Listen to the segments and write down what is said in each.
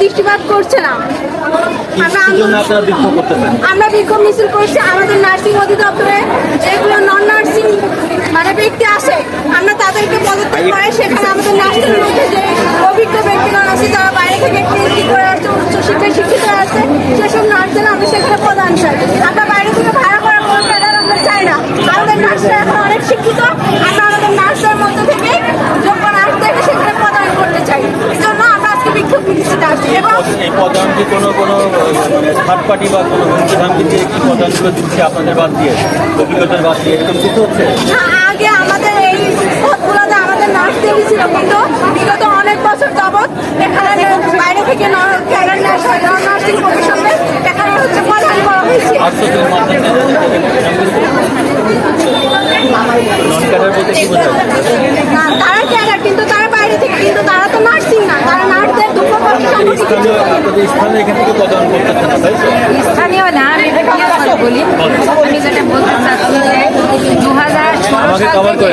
দৃষ্টিপাত করছে না। আমরা বিক্ষোভ মিছিল করছি। আমাদের নার্সিং অধিদপ্তরে যেগুলো নন নার্সিং মানে ব্যক্তি আসে আমরা তাদেরকে পদত্যাগ করে সেখানে আমাদের নার্সিং মধ্যে যে অভিজ্ঞ ব্যক্তিগণ আছে যারা বাইরে থেকে করে আসছে উচ্চশিক্ষায় শিক্ষিত আছে। সেসব নার্সদের আমরা সেখানে প্রদান চাই আমরা বাইরে থেকে ভাড়া করা কোনো ক্যাডার আমরা চাই না আমাদের নার্সরা এখন অনেক শিক্ষিত আমরা আমাদের নার্সের মধ্যে থেকে যোগ্য নার্সদেরকে সেখানে প্রদান করতে চাই এই জন্য আমরা আজকে বিক্ষোভ মিছিলটা আসছি পদায়ন কোনো কোনো মানে থার্ড পার্টি বা কোনো হুমকি ধামকি দিয়ে কি পদায়নগুলো দিচ্ছে আপনাদের বাদ দিয়ে অভিজ্ঞতার বাদ দিয়ে এরকম কিছু হচ্ছে? হ্যাঁ, আগে আমাদের এই পথগুলোতে আমাদের নাচ দেখেছিল ছিল কিন্তু বিগত অনেক বছর যাবৎ এখানে বাইরে থেকে নার্স নন নার্সিং প্রফেশনে এখানে হচ্ছে প্রদান করা হয়েছে আশ্বাসের মাধ্যমে নন ক্যাডার বলতে কি বোঝায় না, তারা ক্যাডার কিন্তু তারা বাইরে থেকে কিন্তু তারা তো নার্সিং না তারা নার্সদের দুঃখ কষ্ট সম্পর্কে কিছু স্থানীয়। আপনাদের স্থানীয় এখান থেকে পদায়ন করতেছে না তাই স্থানীয় না আমি ব্যক্তিগত কথা বলি। আমি যেটা বলতে চাচ্ছি যে দু হাজার থেকে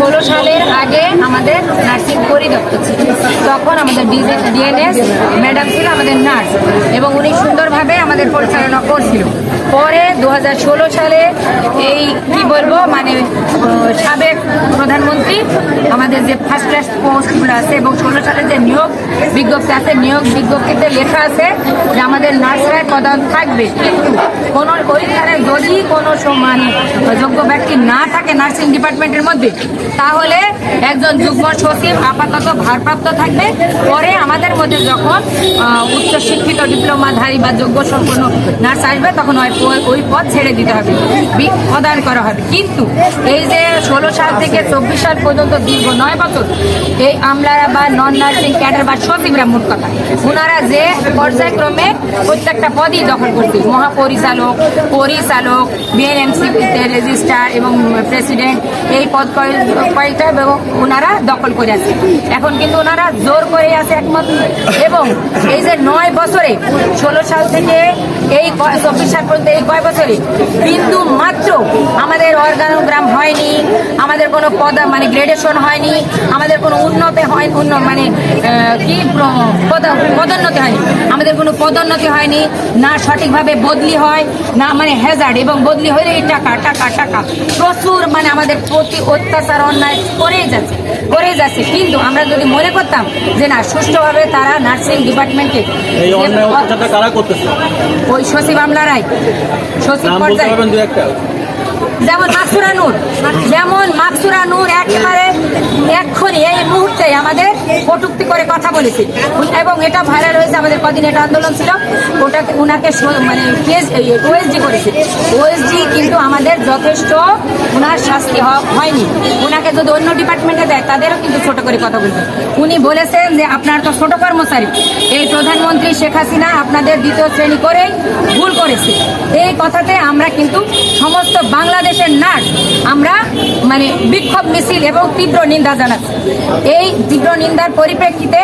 ষোলো সালের আগে আমাদের নার্সিং পরিদপ্তর ছিল। তখন আমাদের ডিএনএস ম্যাডাম ছিল আমাদের নার্স এবং উনি সুন্দরভাবে আমাদের পরিচালনা করছিল। পরে দু হাজার ষোলো সালে এই, কি বলব মানে সাবেক প্রধানমন্ত্রী, আমাদের যে ফার্স্ট ক্লাস পোস্টগুলো আছে এবং ষোলো সালে যে নিয়োগ বিজ্ঞপ্তি আছে, নিয়োগ বিজ্ঞপ্তিতে লেখা আছে যে আমাদের নার্সরাই প্রদান থাকবে। কিন্তু কোনো ওইখানে যদি কোনো সম- মানে যোগ্য ব্যক্তি না থাকে নার্সিং ডিপার্টমেন্টের মধ্যে, তাহলে একজন যুগ্ম সচিব আপাতত ভারপ্রাপ্ত থাকবে। পরে আমাদের মধ্যে যখন উচ্চশিক্ষিত ডিপ্লোমাধারী বা যোগ্য সম্পন্ন নার্স আসবে, তখন ওই ওই- পদ ছেড়ে দিতে হবে প্রদান করা হবে। কিন্তু এই যে ষোলো সাল থেকে চব্বিশ সাল পর্যন্ত দীর্ঘ নয় বছর এই আমলারা বা নন নার্সিং ক্যাডার বা সচিবরা মোট কথা ওনারা যে পর্যায়ক্রমে প্রত্যেকটা পদই দখল করছে। মহাপরিচালক, পরিচালক বিএনএমসি রেজিস্ট্রার এবং প্রেসিডেন্ট এই পদ কয়- কয়েকটা এবং ওনারা দখল করে আছে। এখন কিন্তু ওনারা জোর করে আছে একমত এবং এই যে নয় বছরে ষোলো সাল থেকে এই চব্বিশ সাল পর্যন্ত এই কয় বছরে বিন্দু মাত্র আমাদের অর্গানোগ্রাম হয়নি। কোনো পদ মানে গ্রেডেশন হয়নি আমাদের কোনো উন্নত হয় উন্ন মানে কি পদ- পদোন্নতি হয়নি। আমাদের কোনো পদোন্নতি হয়নি না সঠিকভাবে বদলি হয় না মানে হ্যাজার্ড এবং বদলি হলে এই টাকা টাকা টাকা। প্রচুর মানে আমাদের প্রতি অত্যাচার অন্যায় করেই যাচ্ছে করেই যাচ্ছে। কিন্তু আমরা যদি মনে করতাম যে না সুষ্ঠুভাবে তারা নার্সিং ডিপার্টমেন্টকে ওই সচিব আমলারাই সচিব পর্যায়ে একটা। যেমন মাকসুরা নূর যেমন মাকসুরা নূর একেবারে এক্ষুনি এই মুহূর্তে আমাদের কটুক্তি করে কথা বলেছে। এবং এটা ভাইরাল হয়েছে আমাদের কদিন এটা আন্দোলন ছিল। ওটাকে ওনাকে মানে ওএসডি করেছে। ওএসডি কিন্তু আমাদের যথেষ্ট ওনার শাস্তি হয়নি। ওনাকে যদি অন্য ডিপার্টমেন্টে দেয়, তাদেরও কিন্তু ছোট করে কথা বলবে। উনি বলেছেন যে আপনার তো ছোট কর্মচারী। এই প্রধানমন্ত্রী শেখ হাসিনা আপনাদের দ্বিতীয় শ্রেণি করেই ভুল করেছে। এই কথাতে আমরা কিন্তু সমস্ত বাংলাদেশের নার্স আমরা মানে বিক্ষোভ মিছিল এবং তীব্র নিন্দা জানাচ্ছি। এই তীব্র নিন্দার পরিপ্রেক্ষিতে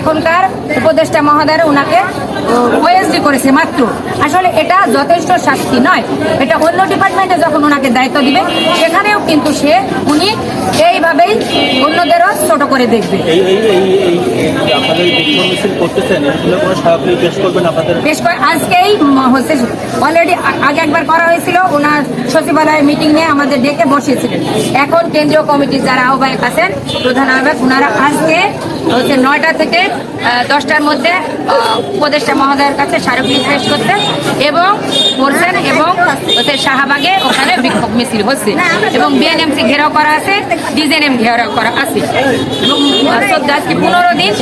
এখনকার উপদেষ্টা মহোদয় ওনাকে ওএসডি করেছে মাত্র। আসলে এটা যথেষ্ট শাস্তি নয়। এটা অন্য ডিপার্টমেন্টে যখন ওনাকে দায়িত্ব দিবে সেখানেও কিন্তু সে উনি এইভাবেই অন্যদেরও ছোট করে দেখবে। বেশ করে আজকেই হচ্ছে অলরেডি আগে একবার করা হয়েছিল ওনার সচিবালয় মিটিং নিয়ে আমাদের ডেকে বসিয়েছিলেন। এখন কেন্দ্রীয় কমিটির যারা আহ্বায়ক আছেন প্রধান আহ্বায়ক ওনারা আজকে হচ্ছে নয়টা থেকে আহ, দশটার মধ্যে উপদেষ্টা মহোদয়ের কাছে স্মারকলিপি পেশ করছেন এবং করছেন এবং হচ্ছে শাহবাগে ওখানে বিক্ষোভ মিছিল হচ্ছে। এবং বিএনএমসি ঘেরাও করা আছে ডিজেনএম ঘেরাও করা আছে। চোদ্দ, আজকে পনেরো দিন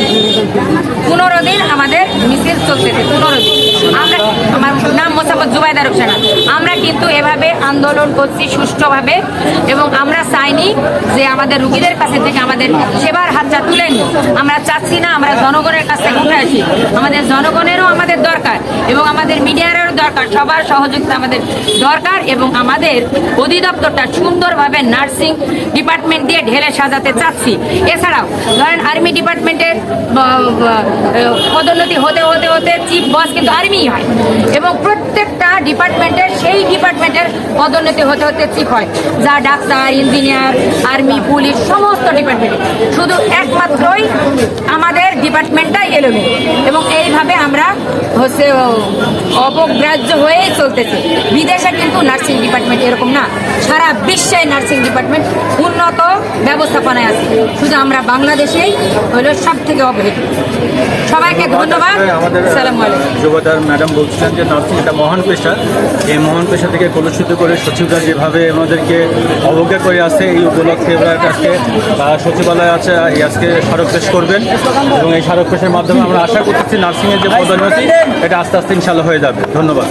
পনেরো দিন আমাদের মিছিল চলতেছে, পনেরো দিন। আমরা আমার নাম মোসাম্মদ জুবাইদা রুকসানা আমরা কিন্তু এভাবে আন্দোলন করছি সুষ্ঠুভাবে এবং আমরা চাইনি যে আমাদের রুগীদের কাছে থেকে আমাদের সেবার হাতটা তুলে নিই। আমরা চাচ্ছি না আমরা জনগণের কাছ থেকে উঠে আসি। আমাদের জনগণেরও আমাদের দরকার এবং আমাদের মিডিয়ারও দরকার। সবার সহযোগিতা আমাদের দরকার এবং আমাদের অধিদপ্তরটা সুন্দরভাবে নার্সিং ডিপার্টমেন্ট দিয়ে ঢেলে সাজাতে চাচ্ছি। এছাড়াও ধরেন আর্মি ডিপার্টমেন্টের পদোন্নতি হতে হতে হতে চিফ বস কিন্তু আর্মি সেমই হয়। এবং প্রত্যেকটা ডিপার্টমেন্টের সেই ডিপার্টমেন্টের পদোন্নতি হতে হতে ঠিক হয়। যা ডাক্তার ইঞ্জিনিয়ার আর্মি পুলিশ সমস্ত ডিপার্টমেন্ট। শুধু একমাত্রই আমাদের ডিপার্টমেন্টটাই এলোমি এবং এইভাবে আমরা হচ্ছে অপগ্রাহ্য হয়েই চলতেছে। বিদেশে কিন্তু নার্সিং ডিপার্টমেন্ট এরকম না। সারা বিশ্বে নার্সিং ডিপার্টমেন্ট উন্নত ব্যবস্থাপনায় আছে। শুধু আমরা বাংলাদেশেই হলো সব থেকে অবহেলিত। সবাইকে ধন্যবাদ। সালাম আলাইকুম। ম্যাডাম বলছিলেন যে নার্সিং একটা মহান পেশা। এই মহান পেশা থেকে কলুষিত করে সচিবরা যেভাবে আমাদেরকে অবজ্ঞা করে আসে এই উপলক্ষে এবার আজকে সচিবালয় আছে আজকে স্মারক পেশ করবেন। এবং এই স্মারক পেশের মাধ্যমে আমরা আশা করতেছি নার্সিংয়ের যে পদোন্নতি, এটা আস্তে আস্তে ইনশাল্লাহ হয়ে যাবে। ধন্যবাদ।